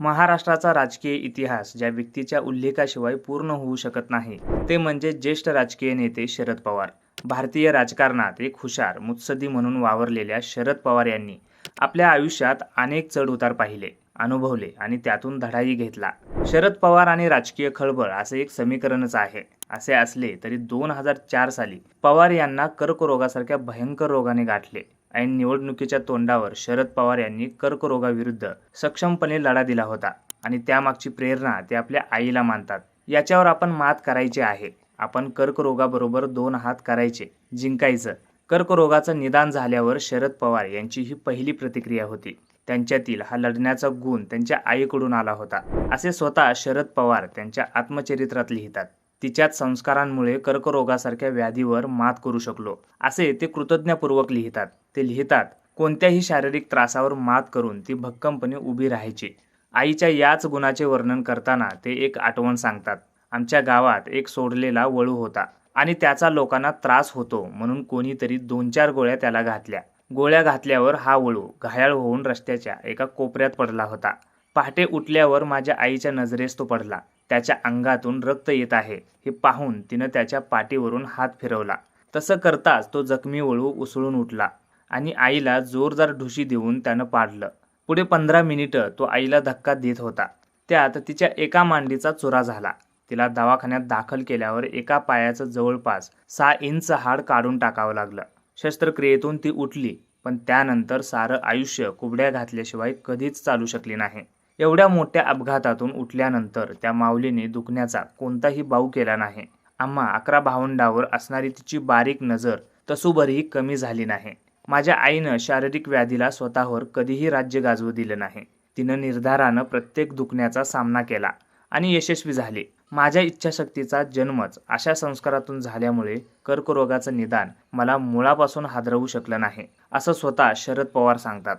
महाराष्ट्राचा राजकीय इतिहास ज्या व्यक्तीच्या उल्लेखाशिवाय पूर्ण होऊ शकत नाही ते म्हणजे ज्येष्ठ राजकीय नेते शरद पवार. भारतीय राजकारणात एक हुशार मुत्सदी म्हणून वावरलेल्या शरद पवार यांनी आपल्या आयुष्यात अनेक चढ उतार पाहिले अनुभवले आणि त्यातून धडाही घेतला. शरद पवार आणि राजकीय खळबळ असे एक समीकरणच आहे. असे असले तरी दोन हजार चार साली पवार यांना कर्करोगासारख्या भयंकर रोगाने गाठले. ऐन निवडणुकीच्या तोंडावर शरद पवार यांनी कर्करोगाविरुद्ध सक्षमपणे लढा दिला होता. आणि त्यामागची प्रेरणा ते आपल्या आईला मानतात. याच्यावर आपण मात करायची आहे. आपण कर्करोगाबरोबर दोन हात करायचे जिंकायचं. कर्करोगाचं निदान झाल्यावर शरद पवार यांची ही पहिली प्रतिक्रिया होती. त्यांच्यातील हा लढण्याचा गुण त्यांच्या आईकडून आला होता. असे स्वतः शरद पवार त्यांच्या आत्मचरित्रात लिहितात. तिच्यात संस्कारांमुळे कर्करोगासारख्या व्याधीवर मात करू शकलो. असे ते कृतज्ञपूर्वक लिहितात. ते लिहितात कोणत्याही शारीरिक त्रासावर मात करून ती भक्कमपणे उभी राहायची. आईच्या याच गुणाचे वर्णन करताना ते एक आठवण सांगतात. आमच्या गावात एक सोडलेला वळू होता आणि त्याचा लोकांना त्रास होतो म्हणून कोणीतरी दोन चार गोळ्या त्याला घातल्या. गोळ्या घातल्यावर हा वळू घायाळ होऊन रस्त्याच्या एका कोपऱ्यात पडला होता. पहाटे उठल्यावर माझ्या आईच्या नजरेस तो पडला. त्याच्या अंगातून रक्त येत आहे हे पाहून तिनं त्याच्या पाठीवरून हात फिरवला. तसं करताच तो जखमी वळू उसळून उठला. आणि आईला जोरदार ढुशी देऊन त्यानं पाडलं. पुढे पंधरा मिनिटं तो आईला धक्का देत होता. त्यात तिच्या एका मांडीचा चुरा झाला. तिला दवाखान्यात दाखल केल्यावर एका पायाचं जवळपास सहा इंच हाड काढून टाकावं लागलं. शस्त्रक्रियेतून ती उठली पण त्यानंतर सारं आयुष्य कुबड्या घातल्याशिवाय कधीच चालू शकली नाही. एवढ्या मोठ्या अपघातातून उठल्यानंतर त्या माऊलीने दुखण्याचा कोणताही बाऊ केला नाही. आम्हा अकरा भावंडावर असणारी तिची बारीक नजर तसूभरही कमी झाली नाही. माझ्या आईनं शारीरिक व्याधीला स्वतःवर कधीही राज्य गाजवू दिलं नाही. तिनं निर्धारानं प्रत्येक दुखण्याचा सामना केला आणि यशस्वी झाली. माझ्या इच्छाशक्तीचा जन्मच अशा संस्कारातून झाल्यामुळे कर्करोगाचं निदान मला मुळापासून हादरवू शकलं नाही असं स्वतः शरद पवार सांगतात.